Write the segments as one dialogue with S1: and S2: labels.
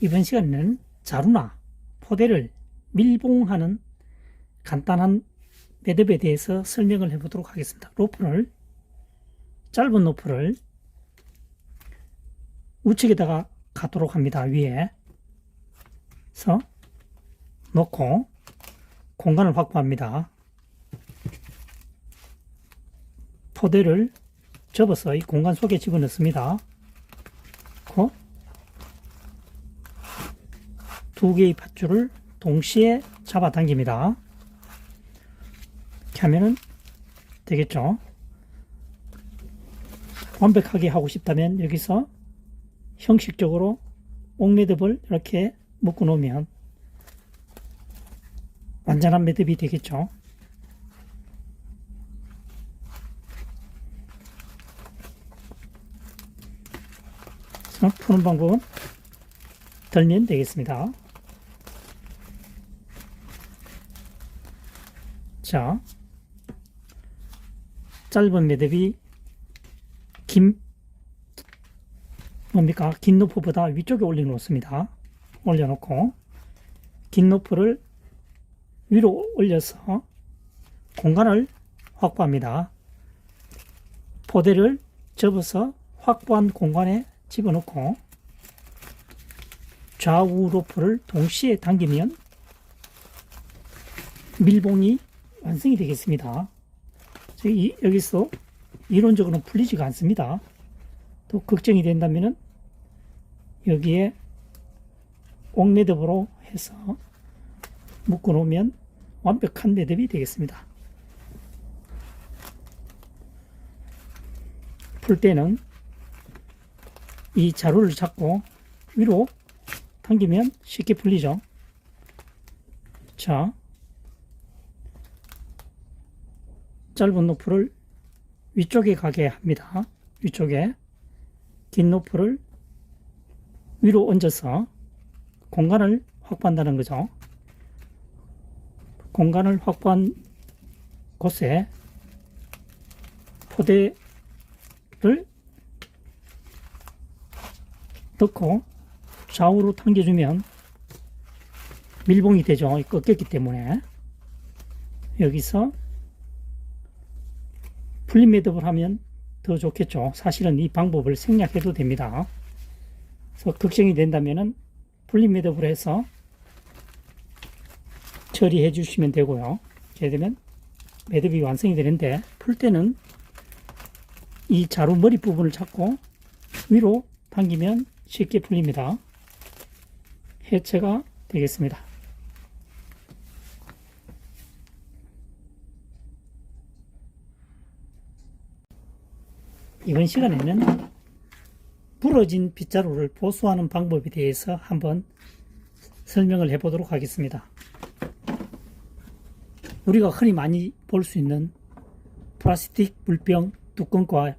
S1: 이번 시간에는 자루나 포대를 밀봉하는 간단한 매듭에 대해서 설명을 해보도록 하겠습니다. 로프를 짧은 로프를 우측에다가 가도록 합니다. 위에 서 놓고 공간을 확보합니다. 포대를 접어서 이 공간 속에 집어넣습니다. 그 두 개의 밧줄을 동시에 잡아당깁니다. 이렇게 하면은 되겠죠. 완벽하게 하고 싶다면 여기서 형식적으로 옥매듭을 이렇게 묶어 놓으면 완전한 매듭이 되겠죠. 푸는 방법은 덜면 되겠습니다. 자, 짧은 매듭이 긴 뭡니까? 긴 노프보다 위쪽에 올려놓습니다. 올려놓고 긴 노프를 위로 올려서 공간을 확보합니다. 포대를 접어서 확보한 공간에 집어넣고 좌우 로프를 동시에 당기면 밀봉이 완성이 되겠습니다. 이, 여기서 이론적으로는 풀리지가 않습니다. 또 걱정이 된다면은 여기에 옥매듭으로 해서 묶어 놓으면 완벽한 매듭이 되겠습니다. 풀 때는 이 자루를 잡고 위로 당기면 쉽게 풀리죠. 자, 짧은 노프를 위쪽에 가게 합니다. 위쪽에 긴 노프를 위로 얹어서 공간을 확보한다는 거죠. 공간을 확보한 곳에 포대를 넣고 좌우로 당겨주면 밀봉이 되죠. 꺾였기 때문에 여기서 풀린 매듭을 하면 더 좋겠죠. 사실은 이 방법을 생략해도 됩니다. 그래서 걱정이 된다면은 매듭으로 해서 처리해 주시면 되고요. 이렇게 되면 매듭이 완성이 되는데 풀 때는 이 자루 머리 부분을 잡고 위로 당기면 쉽게 풀립니다. 해체가 되겠습니다. 이번 시간에는 부러진 빗자루를 보수하는 방법에 대해서 한번 설명을 해 보도록 하겠습니다. 우리가 흔히 많이 볼 수 있는 플라스틱 물병 뚜껑과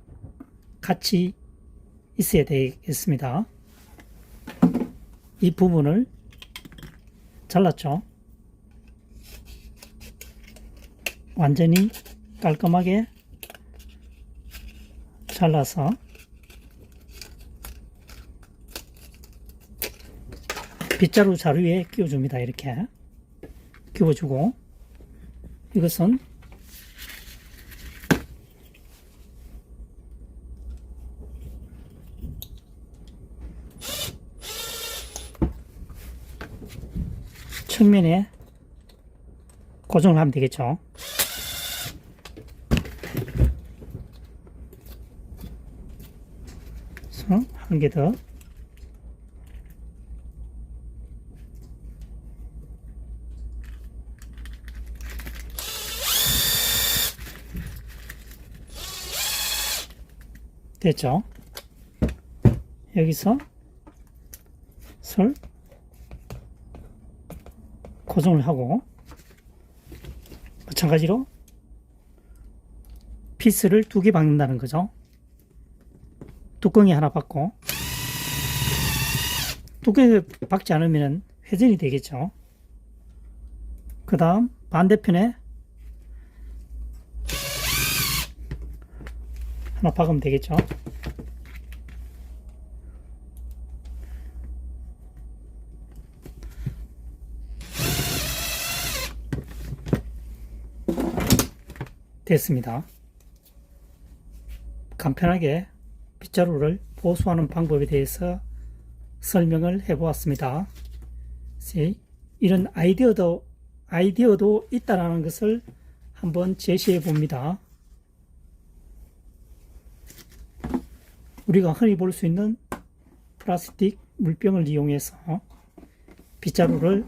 S1: 같이 있어야 되겠습니다. 이 부분을 잘랐죠. 완전히 깔끔하게 잘라서 빗자루 자루에 끼워줍니다. 이렇게 끼워주고 이것은 측면에 고정을 하면 되겠죠. 한 개 더. 됐죠? 여기서 설 고정을 하고 마찬가지로 피스를 두 개 박는다는 거죠. 뚜껑이 하나 받고 두께를 박지 않으면 회전이 되겠죠. 그 다음 반대편에 하나 박으면 되겠죠. 됐습니다. 간편하게 빗자루를 보수하는 방법에 대해서 설명을 해보았습니다. 이런 아이디어도 아이디어도 있다라는 것을 한번 제시해 봅니다. 우리가 흔히 볼 수 있는 플라스틱 물병을 이용해서 빗자루를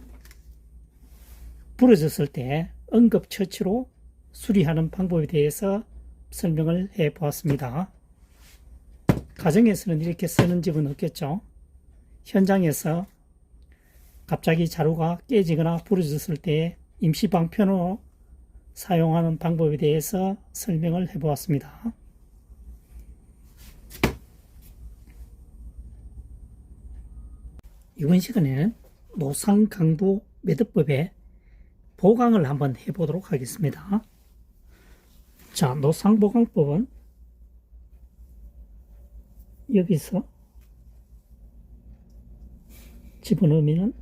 S1: 부러졌을 때 응급처치로 수리하는 방법에 대해서 설명을 해 보았습니다. 가정에서는 이렇게 쓰는 집은 없겠죠. 현장에서 갑자기 자루가 깨지거나 부러졌을 때 임시 방편으로 사용하는 방법에 대해서 설명을 해 보았습니다. 이번 시간에는 노상 강도 매듭법의 보강을 한번 해보도록 하겠습니다. 자, 노상보강법은 여기서 집어넣으면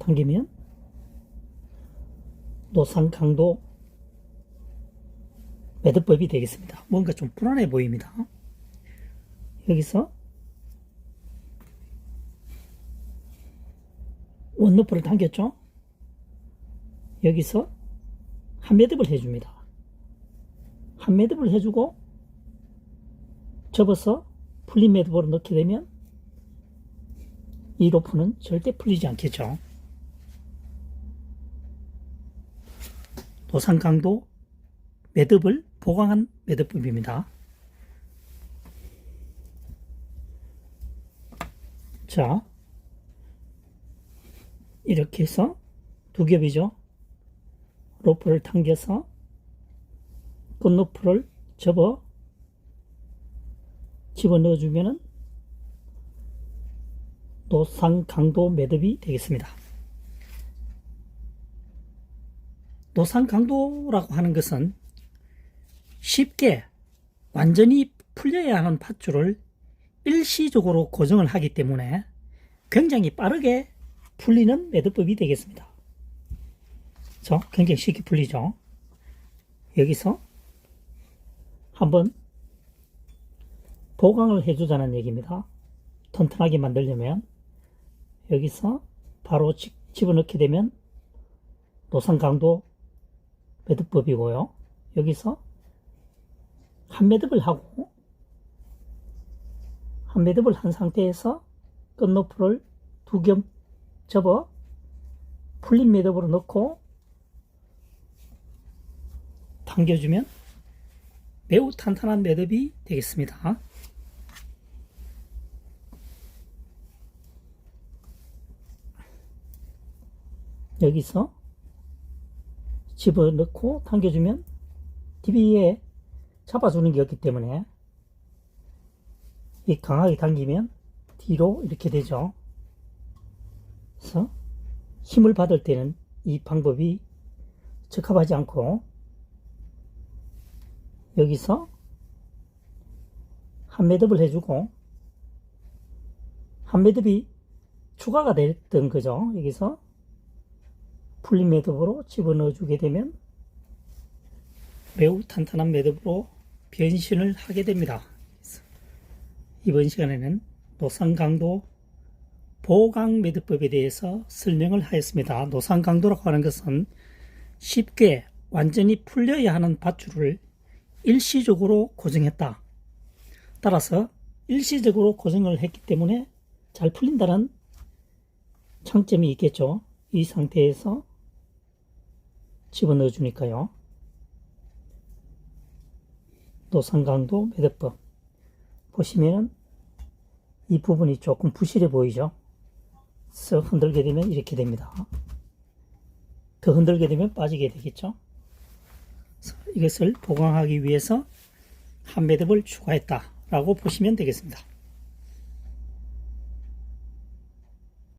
S1: 당기면 노상 강도 매듭법이 되겠습니다. 뭔가 좀 불안해 보입니다. 여기서 원노프를 당겼죠? 여기서 한 매듭을 해줍니다. 한 매듭을 해주고 접어서 풀린 매듭으로 넣게 되면 이 로프는 절대 풀리지 않겠죠. 노상 강도 매듭을 보강한 매듭법입니다. 자, 이렇게 해서 두 겹이죠. 로프를 당겨서 꽃로프를 접어 집어넣어 주면은 노상 강도 매듭이 되겠습니다. 노상 강도라고 하는 것은 쉽게 완전히 풀려야 하는 밧줄을 일시적으로 고정을 하기 때문에 굉장히 빠르게 풀리는 매듭법이 되겠습니다. 자, 굉장히 쉽게 풀리죠. 여기서 한번 보강을 해주자는 얘기입니다. 튼튼하게 만들려면 여기서 바로 집어넣게 되면 노상 강도 매듭법이고요. 여기서 한 매듭을 하고 한 매듭을 한 상태에서 끝높이를 두 겹 접어 풀린 매듭으로 넣고 당겨주면 매우 탄탄한 매듭이 되겠습니다. 여기서 집어넣고 당겨주면 DB에 잡아주는 게 없기 때문에 이 강하게 당기면 뒤로 이렇게 되죠. 그래서 힘을 받을 때는 이 방법이 적합하지 않고 여기서 한 매듭을 해주고 한 매듭이 추가가 됐던 거죠. 여기서 풀린 매듭으로 집어넣어 주게 되면 매우 탄탄한 매듭으로 변신을 하게 됩니다. 이번 시간에는 노상강도 보강 매듭법에 대해서 설명을 하였습니다. 노상강도라고 하는 것은 쉽게 완전히 풀려야 하는 밧줄을 일시적으로 고정했다. 따라서 일시적으로 고정을 했기 때문에 잘 풀린다는 장점이 있겠죠. 이 상태에서 집어넣어 주니까요. 노상강도 매듭법. 보시면은 이 부분이 조금 부실해 보이죠? 쓱 흔들게 되면 이렇게 됩니다. 더 흔들게 되면 빠지게 되겠죠? 이것을 보강하기 위해서 한 매듭을 추가했다 라고 보시면 되겠습니다.